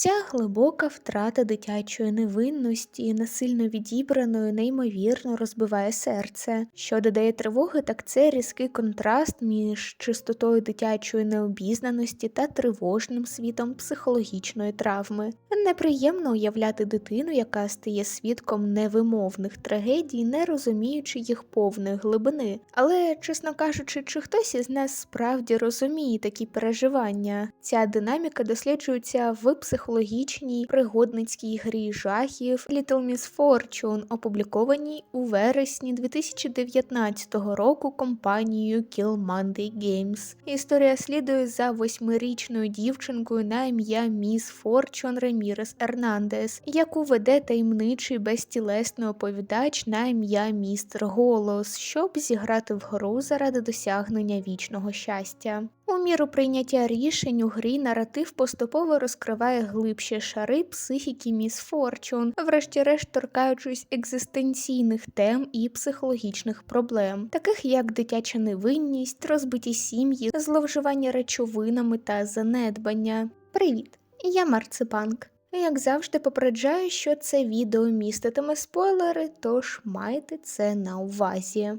Ця глибока втрата дитячої невинності, насильно відібраної, неймовірно розбиває серце. Що додає тривоги, так це різкий контраст між чистотою дитячої необізнаності та тривожним світом психологічної травми. Неприємно уявляти дитину, яка стає свідком невимовних трагедій, не розуміючи їх повної глибини. Але, чесно кажучи, чи хтось із нас справді розуміє такі переживання? Ця динаміка досліджується в психологічній пригодницькій грі жахів Little Miss Fortune, опублікованій у вересні 2019 року компанією Kill Monday Games. Історія слідує за восьмирічною дівчинкою на ім'я Міс Форчун Ремірес Ернандес, яку веде таємничий безтілесний оповідач на ім'я Містер Голос, щоб зіграти в гру заради досягнення вічного щастя. Міру прийняття рішень у грі наратив поступово розкриває глибші шари психіки Міс Форчун, врешті-решт торкаючись екзистенційних тем і психологічних проблем, таких як дитяча невинність, розбиті сім'ї, зловживання речовинами та занедбання. Привіт! Я Марципанк. Як завжди, попереджаю, що це відео міститиме спойлери, тож майте це на увазі.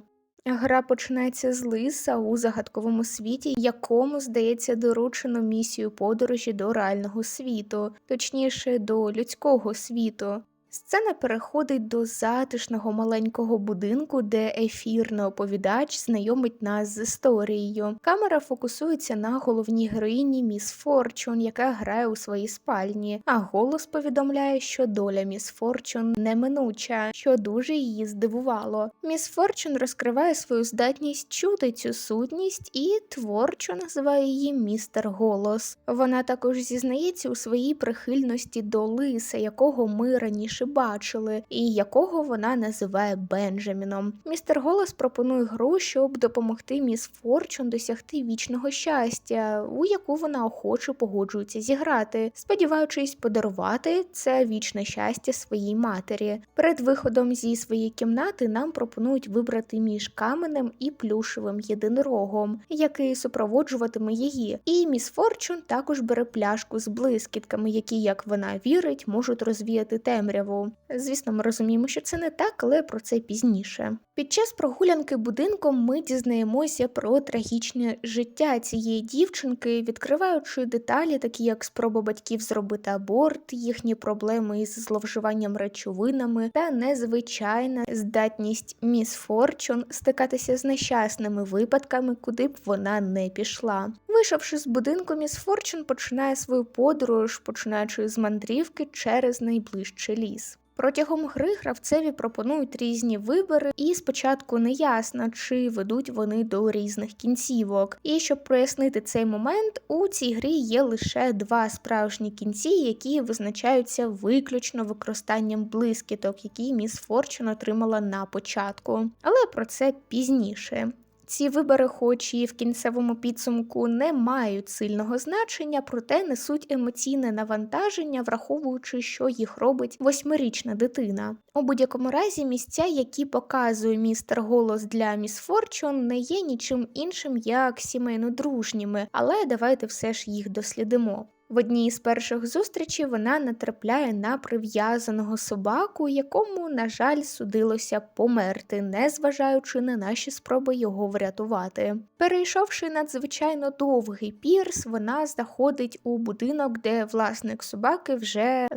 Гра починається з лиса у загадковому світі, якому, здається, доручено місію подорожі до реального світу, точніше до людського світу. Сцена переходить до затишного маленького будинку, де ефірний оповідач знайомить нас з історією. Камера фокусується на головній героїні Міс Форчун, яка грає у своїй спальні, а голос повідомляє, що доля Міс Форчун неминуча, що дуже її здивувало. Міс Форчун розкриває свою здатність чути цю сутність і творчо називає її містер Голос. Вона також зізнається у своїй прихильності до лиса, якого ми раніше бачили, і якого вона називає Бенджаміном. Містер Голос пропонує гру, щоб допомогти міс Форчун досягти вічного щастя, у яку вона охоче погоджується зіграти, сподіваючись подарувати це вічне щастя своїй матері. Перед виходом зі своєї кімнати нам пропонують вибрати між каменем і плюшевим єдинорогом, який супроводжуватиме її. І міс Форчун також бере пляшку з блискітками, які, як вона вірить, можуть розвіяти темряву. Звісно, ми розуміємо, що це не так, але про це пізніше. Під час прогулянки будинком ми дізнаємося про трагічне життя цієї дівчинки, відкриваючи деталі, такі як спроба батьків зробити аборт, їхні проблеми із зловживанням речовинами та незвичайна здатність міс Форчун стикатися з нещасними випадками, куди б вона не пішла. Вийшовши з будинку, міс Форчун починає свою подорож, починаючи з мандрівки через найближчий ліс. Протягом гри гравцеві пропонують різні вибори, і спочатку не ясно, чи ведуть вони до різних кінцівок. І щоб прояснити цей момент, у цій грі є лише два справжні кінці, які визначаються виключно використанням блискіток, які міс Форчун отримала на початку. Але про це пізніше. Ці вибори, хоч і в кінцевому підсумку не мають сильного значення, проте несуть емоційне навантаження, враховуючи, що їх робить восьмирічна дитина. У будь-якому разі місця, які показує містер голос для міс Форчун, не є нічим іншим як сімейно дружніми, але давайте все ж їх дослідимо. В одній з перших зустрічей вона натрапляє на прив'язаного собаку, якому, на жаль, судилося померти, незважаючи на наші спроби його врятувати. Перейшовши надзвичайно довгий пірс, вона заходить у будинок, де власник собаки вже е,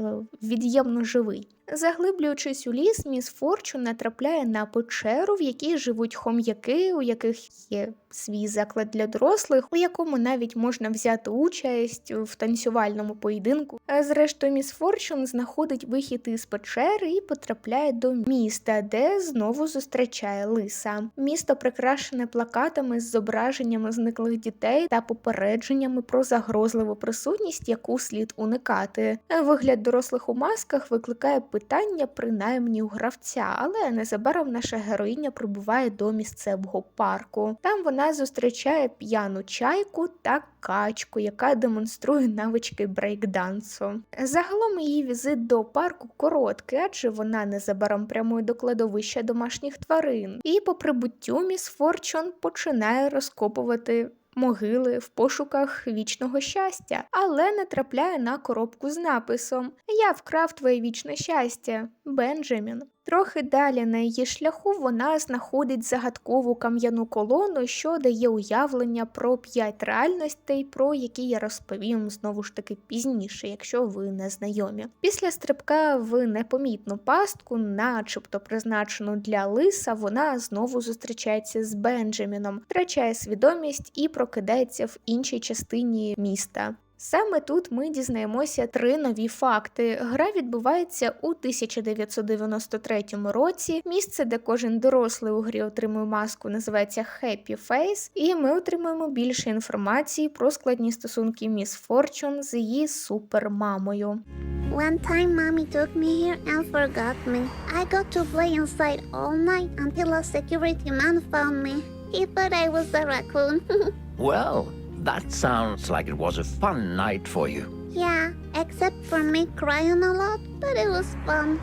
від'ємно живий. Заглиблюючись у ліс, міс Форчун натрапляє на печеру, в якій живуть хом'яки, у яких є свій заклад для дорослих, у якому навіть можна взяти участь в танцювальному поєдинку. А зрештою, міс Форчун знаходить вихід із печери і потрапляє до міста, де знову зустрічає лиса. Місто прикрашене плакатами з зображеннями зниклих дітей та попередженнями про загрозливу присутність, яку слід уникати. Вигляд дорослих у масках викликає питання, принаймні у гравця, але незабаром наша героїня прибуває до місцевого парку. Там вона зустрічає п'яну чайку та качку, яка демонструє навички брейкдансу. Загалом її візит до парку короткий, адже вона незабаром прямує до кладовища домашніх тварин, і по прибуттю міс Форчун починає розкопувати могили в пошуках вічного щастя, але натрапляє на коробку з написом Я вкрав твоє вічне щастя, Бенджамін. Трохи далі на її шляху вона знаходить загадкову кам'яну колону, що дає уявлення про п'ять реальностей, про які я розповім знову ж таки пізніше, якщо ви не знайомі. Після стрибка в непомітну пастку, начебто призначену для лиса, вона знову зустрічається з Бенджаміном, втрачає свідомість і прокидається в іншій частині міста. Саме тут ми дізнаємося три нові факти. Гра відбувається у 1993 році. Місце, де кожен дорослий у грі отримує маску, називається Happy Face, і ми отримуємо більше інформації про складні стосунки Міс Форчун з її супермамою. One time, mommy took me here and forgot me. I got to play inside all night until a security man found me. He thought I was a raccoon. Well, that sounds like it was a fun night for you. yeah, except for me crying a lot, but it was fun.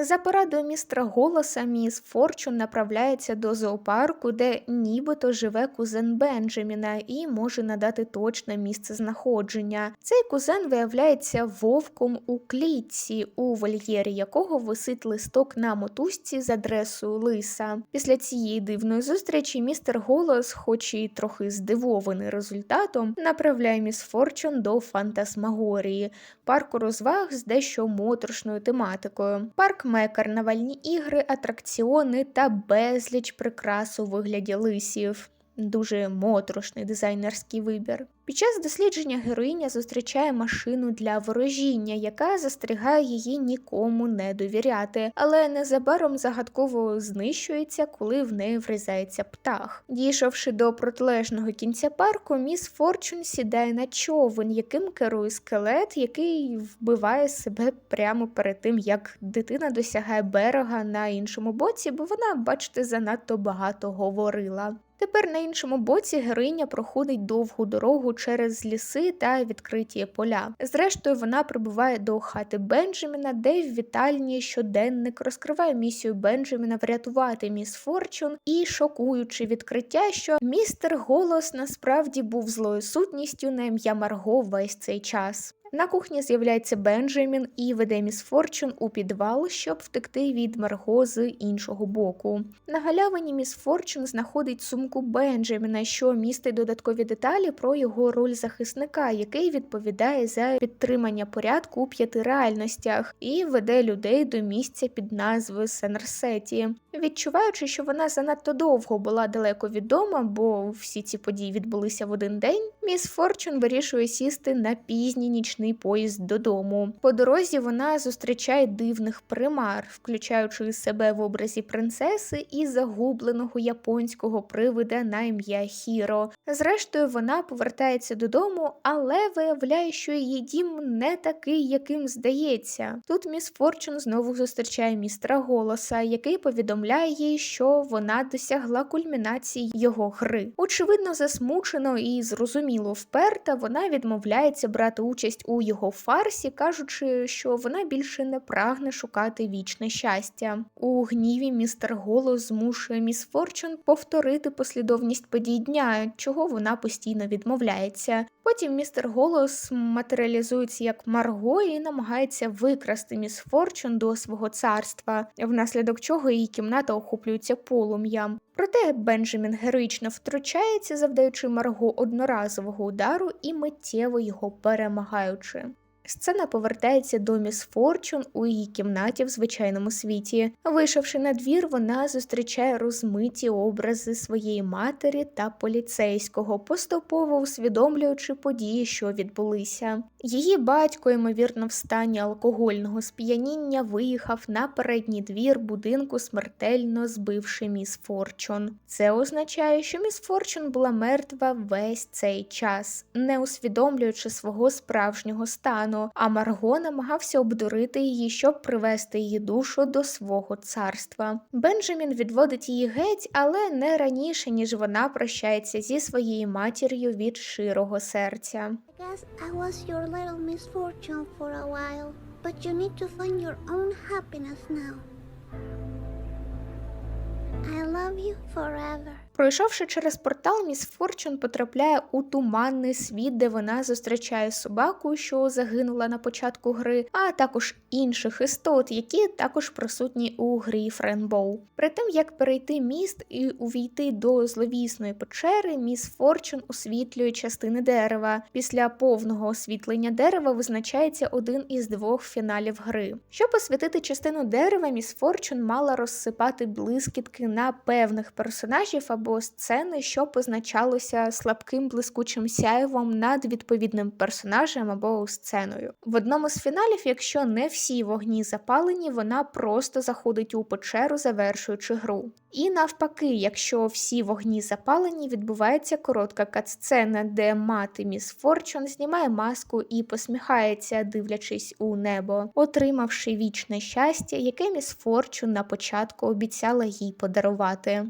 За порадою містера Голоса, міс Форчун направляється до зоопарку, де нібито живе кузен Бенджаміна і може надати точне місце знаходження. Цей кузен виявляється вовком у клітці, у вольєрі якого висить листок на мотузці з адресою лиса. Після цієї дивної зустрічі містер Голос, хоч і трохи здивований результатом, направляє міс Форчун до фантасмагорії, парку розваг з дещо моторошною тематикою. Парк має карнавальні ігри, атракціони та безліч прикрас у вигляді лисів. Дуже моторошний дизайнерський вибір. Під час дослідження героїня зустрічає машину для ворожіння, яка застерігає її нікому не довіряти, але незабаром загадково знищується, коли в неї врізається птах. Дійшовши до протилежного кінця парку, міс Форчун сідає на човен, яким керує скелет, який вбиває себе прямо перед тим, як дитина досягає берега на іншому боці, бо вона, бачите, занадто багато говорила. Тепер на іншому боці героїня проходить довгу дорогу через ліси та відкриті поля. Зрештою, вона прибуває до хати Бенджаміна, де в вітальні щоденник розкриває місію Бенджаміна врятувати міс Форчун і шокуючи відкриття, що містер Голос насправді був злою сутністю на ім'я Марго весь цей час. На кухні з'являється Бенджамін і веде міс Форчун у підвал, щоб втекти від Марго з іншого боку. На галявині міс Форчун знаходить сумку Бенджаміна, що містить додаткові деталі про його роль захисника, який відповідає за підтримання порядку у п'яти реальностях, і веде людей до місця під назвою Сенерсеті. Відчуваючи, що вона занадто довго була далеко від дома, бо всі ці події відбулися в один день, міс Форчун вирішує сісти на пізній нічний поїзд додому. По дорозі вона зустрічає дивних примар, включаючи себе в образі принцеси і загубленого японського привида на ім'я Хіро. Зрештою, вона повертається додому, але виявляє, що її дім не такий, яким здається. Тут міс Форчун знову зустрічає містера Голоса, який повідомляє їй, що вона досягла кульмінації його гри. Очевидно, засмучено і зрозуміло вперта, вона відмовляється брати участь у його фарсі, кажучи, що вона більше не прагне шукати вічне щастя. У гніві містер Голос змушує міс Форчун повторити послідовність подій дня, чого вона постійно відмовляється. Потім містер Голос матеріалізується як Марго і намагається викрасти міс Форчун до свого царства, внаслідок чого її кімната охоплюється полум'ям. Проте Бенджамін героїчно втручається, завдаючи Марго одноразового удару і миттєво його перемагаючи. Сцена повертається до міс Форчун у її кімнаті в звичайному світі. Вийшовши на двір, вона зустрічає розмиті образи своєї матері та поліцейського, поступово усвідомлюючи події, що відбулися. Її батько, ймовірно, в стані алкогольного сп'яніння, виїхав на передній двір будинку, смертельно збивши міс Форчун. Це означає, що міс Форчун була мертва весь цей час, не усвідомлюючи свого справжнього стану а Марго намагався обдурити її, щоб привести її душу до свого царства. Бенджамін відводить її геть, але не раніше, ніж вона прощається зі своєю матір'ю від широго серця. I love you forever. Пройшовши через портал, міс Форчун потрапляє у туманний світ, де вона зустрічає собаку, що загинула на початку гри, а також інших істот, які також присутні у грі Френбоу. Перед тим як перейти міст і увійти до зловісної печери, міс Форчун освітлює частини дерева. Після повного освітлення дерева визначається один із двох фіналів гри. Щоб освітити частину дерева, міс Форчун мала розсипати блискітки на певних персонажів або сцени, що позначалося слабким блискучим сяйвом над відповідним персонажем або сценою. В одному з фіналів, якщо не всі вогні запалені, вона просто заходить у печеру, завершуючи гру. І навпаки, якщо всі вогні запалені, відбувається коротка катсцена, де мати міс Форчун знімає маску і посміхається, дивлячись у небо, отримавши вічне щастя, яке міс Форчун на початку обіцяла їй подарувати.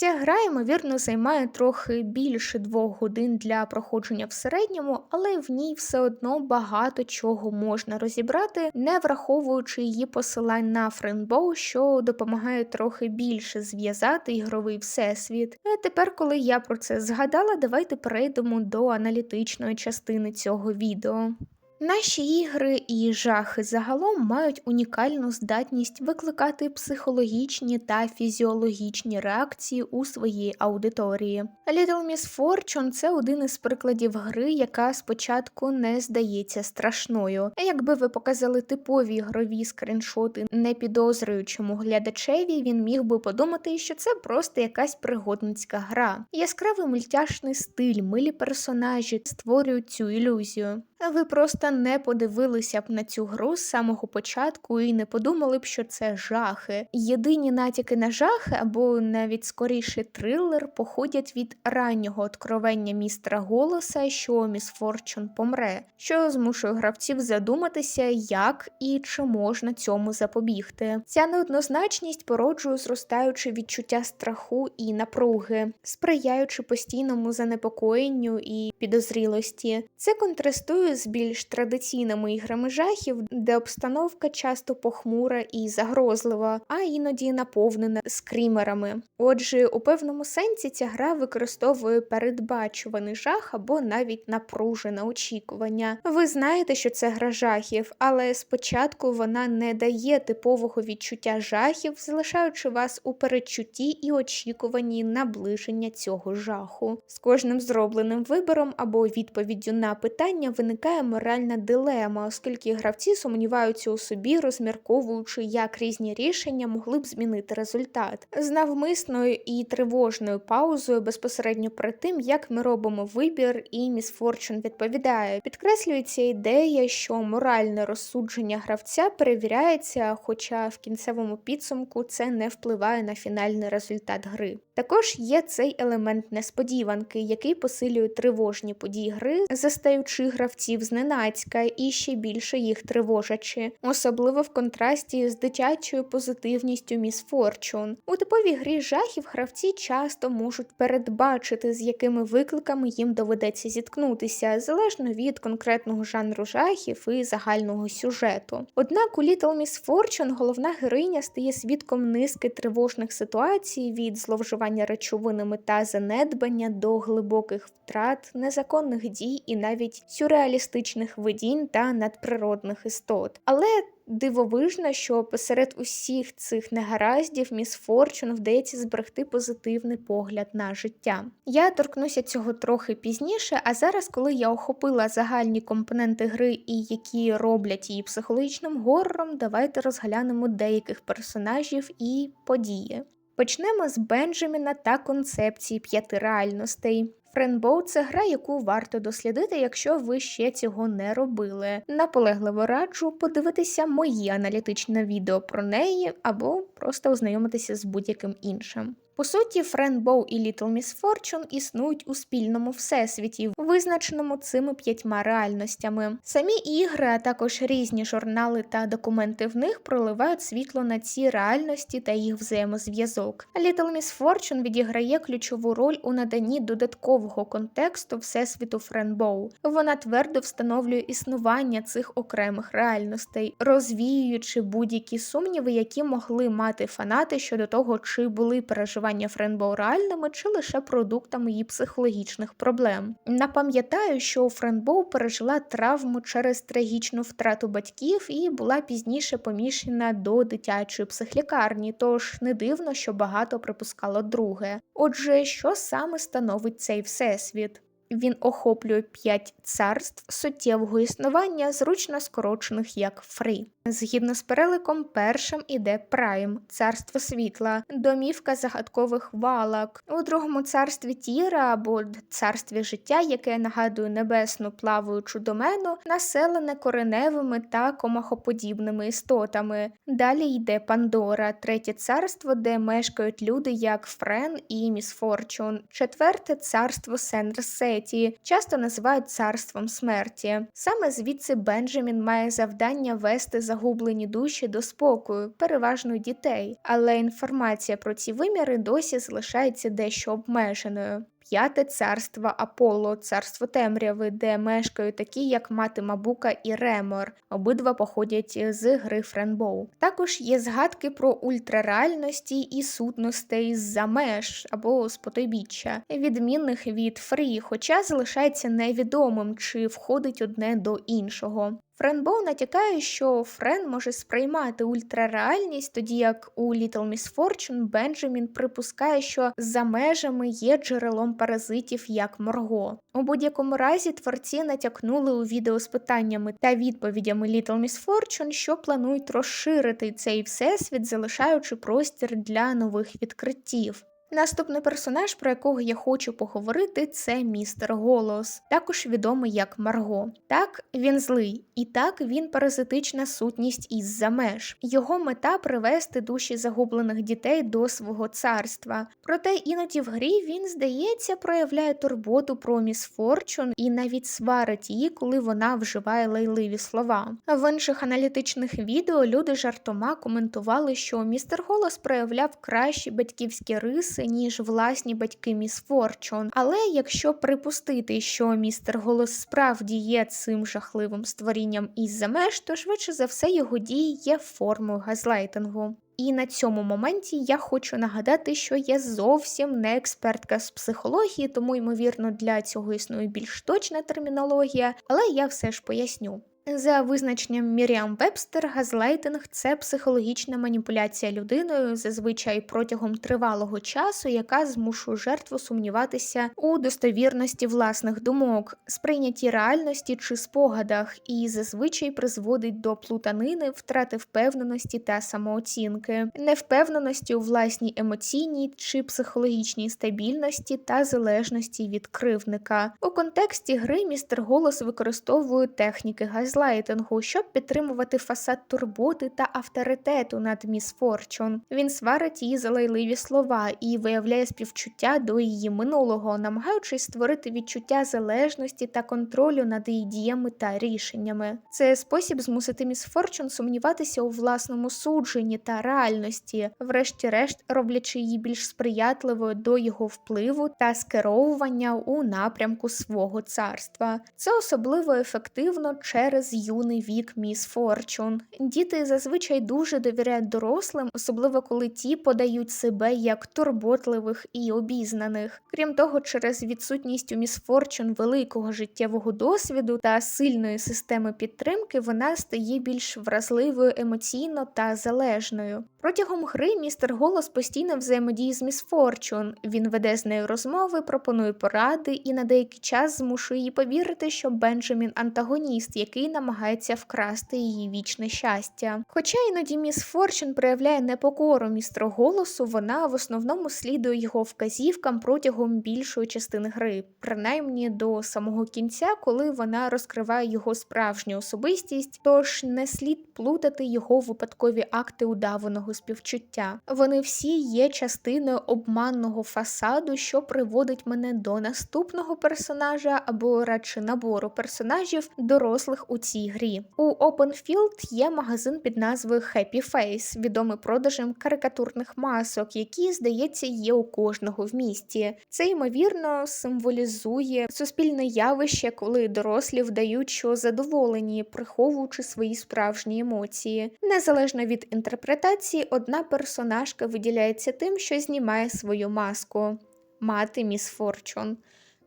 Ця гра, ймовірно, займає трохи більше двох годин для проходження в середньому, але в ній все одно багато чого можна розібрати, не враховуючи її посилань на френдбоу, що допомагає трохи більше зв'язати ігровий всесвіт. А тепер, коли я про це згадала, давайте перейдемо до аналітичної частини цього відео. Наші ігри і жахи загалом мають унікальну здатність викликати психологічні та фізіологічні реакції у своїй аудиторії. Little Miss Fortune – це один із прикладів гри, яка спочатку не здається страшною. А якби ви показали типові ігрові скріншоти не підозрюючому глядачеві, він міг би подумати, що це просто якась пригодницька гра. Яскравий мультяшний стиль, милі персонажі створюють цю ілюзію. Ви просто не подивилися б на цю гру з самого початку і не подумали б, що це жахи. Єдині натяки на жахи або навіть скоріше трилер походять від раннього откровення містера Голоса, що міс Форчун помре, що змушує гравців задуматися, як і чи можна цьому запобігти. Ця неоднозначність породжує зростаюче відчуття страху і напруги, сприяючи постійному занепокоєнню і підозрілості. Це контрастує з більш традиційними іграми жахів, де обстановка часто похмура і загрозлива, а іноді наповнена скрімерами. Отже, у певному сенсі ця гра використовує передбачуваний жах або навіть напружене очікування. Ви знаєте, що це гра жахів, але спочатку вона не дає типового відчуття жахів, залишаючи вас у передчутті і очікуванні наближення цього жаху. З кожним зробленим вибором або відповіддю на питання виникає моральна дилема, оскільки гравці сумніваються у собі, розмірковуючи, як різні рішення могли б змінити результат. З навмисною і тривожною паузою безпосередньо перед тим, як ми робимо вибір, і міс Форчун відповідає. Підкреслюється ідея, що моральне розсудження гравця перевіряється, хоча в кінцевому підсумку це не впливає на фінальний результат гри. Також є цей елемент несподіванки, який посилює тривожні події гри, застаючи гравців зненацька і ще більше їх тривожачи, особливо в контрасті з дитячою позитивністю міс Форчун. У типовій грі жахів гравці часто можуть передбачити, з якими викликами їм доведеться зіткнутися, залежно від конкретного жанру жахів і загального сюжету. Однак у Little Miss Fortune головна героїня стає свідком низки тривожних ситуацій від зловживання речовинами та занедбання до глибоких втрат, незаконних дій і навіть сюрреалістичних видінь та надприродних істот. Але Дивовижно, що посеред усіх цих негараздів міс Форчун вдається зберегти позитивний погляд на життя. Я торкнуся цього трохи пізніше, а зараз, коли я охопила загальні компоненти гри і які роблять її психологічним горором, давайте розглянемо деяких персонажів і події. Почнемо з Бенджаміна та концепції п'яти реальностей. Френбоу це гра, яку варто дослідити, якщо ви ще цього не робили. Наполегливо раджу подивитися мої аналітичне відео про неї або просто ознайомитися з будь-яким іншим. По суті, Френбоу і Little Miss Fortune існують у спільному всесвіті, визначеному цими п'ятьма реальностями. Самі ігри, а також різні журнали та документи в них проливають світло на ці реальності та їх взаємозв'язок. Little Miss Fortune відіграє ключову роль у наданні додаткового контексту всесвіту Френбоу. Вона твердо встановлює існування цих окремих реальностей, розвіюючи будь-які сумніви, які могли мати фанати щодо того, чи були переживання існування Френбоу реальними чи лише продуктами її психологічних проблем. Напам'ятаю, що Френбоу пережила травму через трагічну втрату батьків і була пізніше поміщена до дитячої психлікарні, тож не дивно, що багато припускало друге. Отже, що саме становить цей всесвіт? Він охоплює п'ять царств суттєвого існування, зручно скорочених як Фрі. Згідно з переликом, першим іде Прайм, царство світла, домівка загадкових валок. У другому царстві Тіра або царстві життя, яке нагадує небесну плаваючу домену, населене кореневими та комахоподібними істотами. Далі йде Пандора, третє царство, де мешкають люди як Френ і Міс Форчун. Четверте царство Сен-Ресеті, часто називають царством смерті. Саме звідси Бенджамін має завдання вести загублені душі до спокою, переважно дітей, але інформація про ці виміри досі залишається дещо обмеженою. П'яте царство Аполло, царство темряви, де мешкають такі, як мати Мабука і Ремор. Обидва походять з гри Френбоу. Також є згадки про ультрареальності і сутностей з-за меж або з потойбіччя, відмінних від Фрі, хоча залишається невідомим, чи входить одне до іншого. Френбоу натякає, що Френ може сприймати ультрареальність, тоді як у Little Miss Fortune Бенджамін припускає, що за межами є джерелом паразитів як Морго. У будь-якому разі творці натякнули у відео з питаннями та відповідями Little Miss Fortune, що планують розширити цей всесвіт, залишаючи простір для нових відкриттів. Наступний персонаж, про якого я хочу поговорити, це містер Голос, також відомий як Марго. Так, він злий, і так він паразитична сутність із-за меж. Його мета привести душі загублених дітей до свого царства. Проте іноді в грі він, здається, проявляє турботу про міс Форчун і навіть сварить її, коли вона вживає лайливі слова. В інших аналітичних відео люди жартома коментували, що містер Голос проявляв кращі батьківські риси ніж власні батьки міс Форчун. Але якщо припустити, що містер Голос справді є цим жахливим створінням із-за меж, то швидше за все його дії є формою газлайтингу. І на цьому моменті я хочу нагадати, що я зовсім не експертка з психології, тому ймовірно для цього існує більш точна термінологія, але я все ж поясню. За визначенням Міріам Вебстер, газлайтинг це психологічна маніпуляція людиною, зазвичай протягом тривалого часу, яка змушує жертву сумніватися у достовірності власних думок, сприйнятті реальності чи спогадах, і зазвичай призводить до плутанини, втрати впевненості та самооцінки, невпевненості у власній емоційній чи психологічній стабільності та залежності від кривника. У контексті гри містер Голос використовує техніки газлайтингу, газлайтингу, щоб підтримувати фасад турботи та авторитету над міс Форчун. Він сварить її за лайливі слова і виявляє співчуття до її минулого, намагаючись створити відчуття залежності та контролю над її діями та рішеннями. Це спосіб змусити міс Форчун сумніватися у власному судженні та реальності, врешті-решт роблячи її більш сприятливою до його впливу та скеровування у напрямку свого царства. Це особливо ефективно через юний вік міс Форчун. Діти зазвичай дуже довіряють дорослим, особливо коли ті подають себе як турботливих і обізнаних. Крім того, через відсутність у міс Форчун великого життєвого досвіду та сильної системи підтримки вона стає більш вразливою емоційно та залежною. Протягом гри містер Голос постійно взаємодіє з міс Форчун. Він веде з нею розмови, пропонує поради і на деякий час змушує її повірити, що Бенджамін антагоніст, який намагається вкрасти її вічне щастя. Хоча іноді міс Форчун проявляє непокору містеру голосу, вона в основному слідує його вказівкам протягом більшої частини гри, принаймні до самого кінця, коли вона розкриває його справжню особистість, тож не слід плутати його випадкові акти удаваного співчуття. Вони всі є частиною обманного фасаду, що приводить мене до наступного персонажа або радше набору персонажів, дорослих у цій грі. У OpenField є магазин під назвою Happy Face, відомий продажем карикатурних масок, які, здається, є у кожного в місті. Це ймовірно символізує суспільне явище, коли дорослі вдають, що задоволені, приховуючи свої справжні емоції. Незалежно від інтерпретації, одна персонажка виділяється тим, що знімає свою маску мати міс Форчун.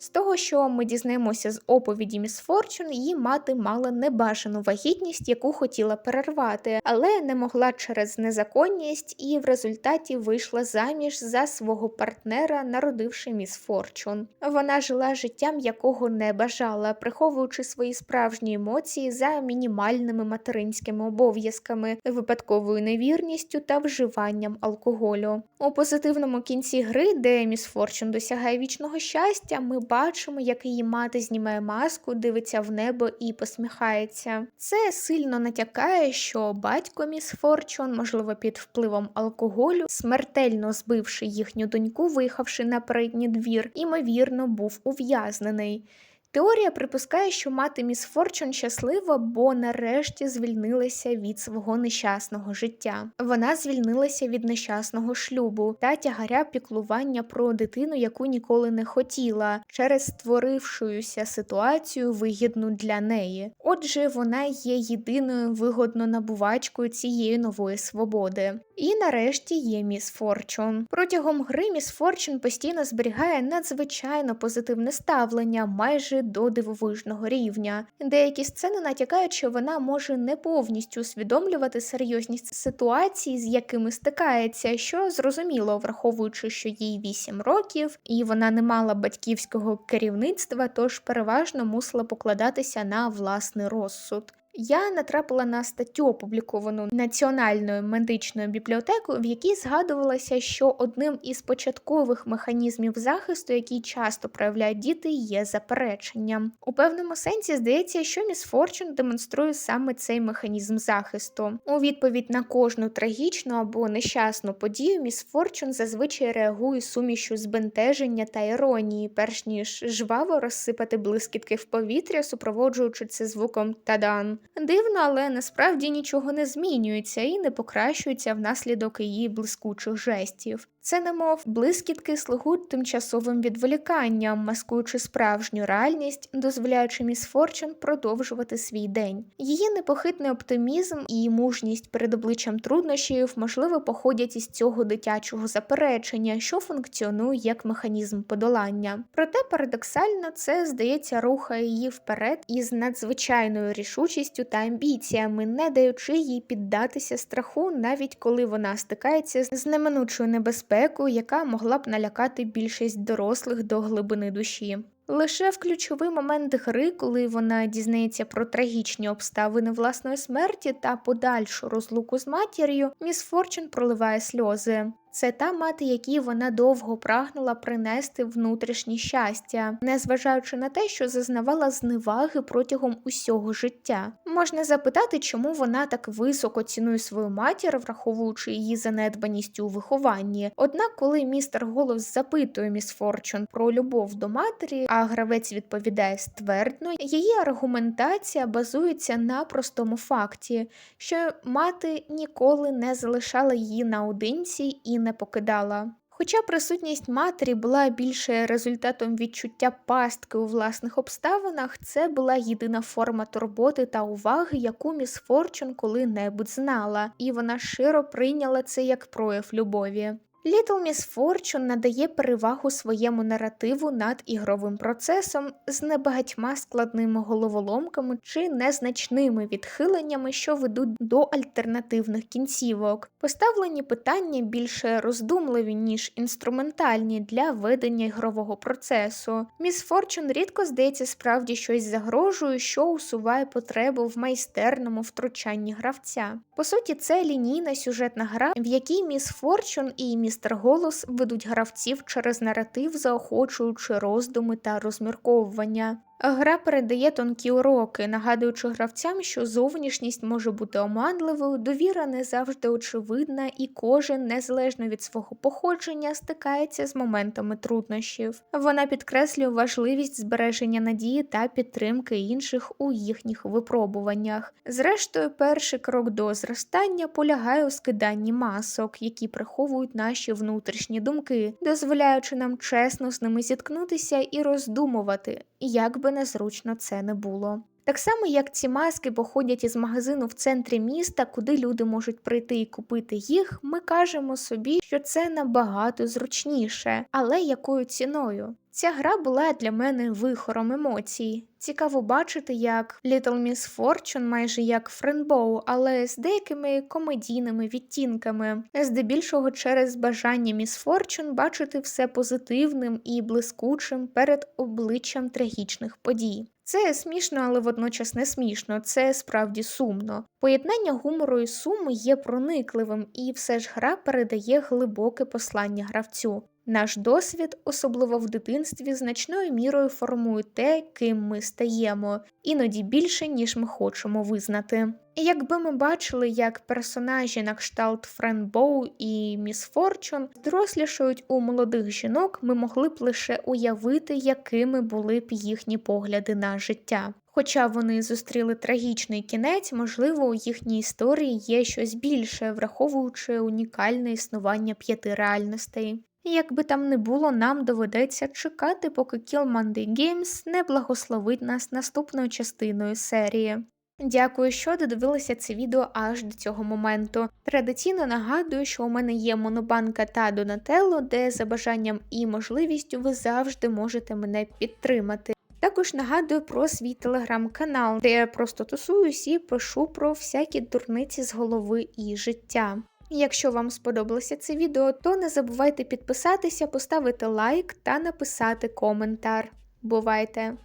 З того, що ми дізнаємося з оповіді міс Форчун, її мати мала небажану вагітність, яку хотіла перервати, але не могла через незаконність і в результаті вийшла заміж за свого партнера, народивши міс Форчун. Вона жила життям, якого не бажала, приховуючи свої справжні емоції за мінімальними материнськими обов'язками, випадковою невірністю та вживанням алкоголю. У позитивному кінці гри, де міс Форчун досягає вічного щастя, ми бачимо, як її мати знімає маску, дивиться в небо і посміхається. Це сильно натякає, що батько міс Форчун, можливо, під впливом алкоголю, смертельно збивши їхню доньку, виїхавши на передній двір, імовірно, був ув'язнений. Теорія припускає, що мати міс Форчун щаслива, бо нарешті звільнилася від свого нещасного життя. Вона звільнилася від нещасного шлюбу та тягаря піклування про дитину, яку ніколи не хотіла, через створившуюся ситуацію вигідну для неї. Отже, вона є єдиною вигодно набувачкою цієї нової свободи. І нарешті є міс Форчун. Протягом гри міс Форчун постійно зберігає надзвичайно позитивне ставлення, майже до дивовижного рівня. Деякі сцени натякають, що вона може не повністю усвідомлювати серйозність ситуації, з якими стикається, що зрозуміло, враховуючи, що їй 8 років, і вона не мала батьківського керівництва, тож переважно мусила покладатися на власний розсуд. Я натрапила на статтю, опубліковану Національною медичною бібліотекою, в якій згадувалося, що одним із початкових механізмів захисту, які часто проявляють діти, є заперечення. У певному сенсі здається, що міс Форчун демонструє саме цей механізм захисту. У відповідь на кожну трагічну або нещасну подію, міс Форчун зазвичай реагує сумішю збентеження та іронії, перш ніж жваво розсипати блискітки в повітря, супроводжуючи це звуком тадан. Дивно, але насправді нічого не змінюється і не покращується внаслідок її блискучих жестів. Це, немов блискітки слугують тимчасовим відволіканням, маскуючи справжню реальність, дозволяючи міс Форчун продовжувати свій день. Її непохитний оптимізм і мужність перед обличчям труднощів, можливо, походять із цього дитячого заперечення, що функціонує як механізм подолання. Проте парадоксально це здається рухає її вперед із надзвичайною рішучістю та амбіціями, не даючи їй піддатися страху, навіть коли вона стикається з неминучою небезпекою, яка могла б налякати більшість дорослих до глибини душі. Лише в ключовий момент гри, коли вона дізнається про трагічні обставини власної смерті та подальшу розлуку з матір'ю, міс Форчун проливає сльози. Це та мати, якій вона довго прагнула принести внутрішнє щастя, незважаючи на те, що зазнавала зневаги протягом усього життя. Можна запитати, чому вона так високо цінує свою матір, враховуючи її занедбаність у вихованні. Однак, коли містер Голос запитує міс Форчун про любов до матері, а гравець відповідає ствердно, її аргументація базується на простому факті, що мати ніколи не залишала її наодинці і не покидала. Хоча присутність матері була більше результатом відчуття пастки у власних обставинах, це була єдина форма турботи та уваги, яку міс Форчун коли-небудь знала, і вона широ прийняла це як прояв любові. Літл Міс Форчун надає перевагу своєму наративу над ігровим процесом з небагатьма складними головоломками чи незначними відхиленнями, що ведуть до альтернативних кінцівок. Поставлені питання більше роздумливі, ніж інструментальні для ведення ігрового процесу. Міс Форчун рідко здається справді щось загрожує, що усуває потребу в майстерному втручанні гравця. По суті, це лінійна сюжетна гра, в якій міс Форчун і міс Містер Голос ведуть гравців через наратив, заохочуючи роздуми та розмірковування. Гра передає тонкі уроки, нагадуючи гравцям, що зовнішність може бути оманливою, довіра не завжди очевидна, і кожен, незалежно від свого походження, стикається з моментами труднощів. Вона підкреслює важливість збереження надії та підтримки інших у їхніх випробуваннях. Зрештою, перший крок до зростання полягає у скиданні масок, які приховують наші внутрішні думки, дозволяючи нам чесно з ними зіткнутися і роздумувати, як би незручно це не було. Так само, як ці маски походять із магазину в центрі міста, куди люди можуть прийти і купити їх, ми кажемо собі, що це набагато зручніше, але якою ціною? Ця гра була для мене вихором емоцій. Цікаво бачити, як Little Miss Fortune майже як Френбоу, але з деякими комедійними відтінками, здебільшого через бажання Міс Fortune бачити все позитивним і блискучим перед обличчям трагічних подій. Це смішно, але водночас не смішно, це справді сумно. Поєднання гумору і суму є проникливим, і все ж гра передає глибоке послання гравцю. Наш досвід, особливо в дитинстві, значною мірою формує те, ким ми стаємо, іноді більше, ніж ми хочемо визнати. І якби ми бачили, як персонажі на кшталт Френ Боу і Міс Форчун дорослішають у молодих жінок, ми могли б лише уявити, якими були б їхні погляди на життя. Хоча вони зустріли трагічний кінець, можливо, у їхній історії є щось більше, враховуючи унікальне існування п'яти реальностей. Як би там не було, нам доведеться чекати, поки Kill Monday Games не благословить нас наступною частиною серії. Дякую, що додивилися це відео аж до цього моменту. Традиційно нагадую, що у мене є монобанка та Донателло, де за бажанням і можливістю ви завжди можете мене підтримати. Також нагадую про свій телеграм-канал, де я просто тусуюсь і пишу про всякі дурниці з голови і життя. Якщо вам сподобалося це відео, то не забувайте підписатися, поставити лайк та написати коментар. Бувайте!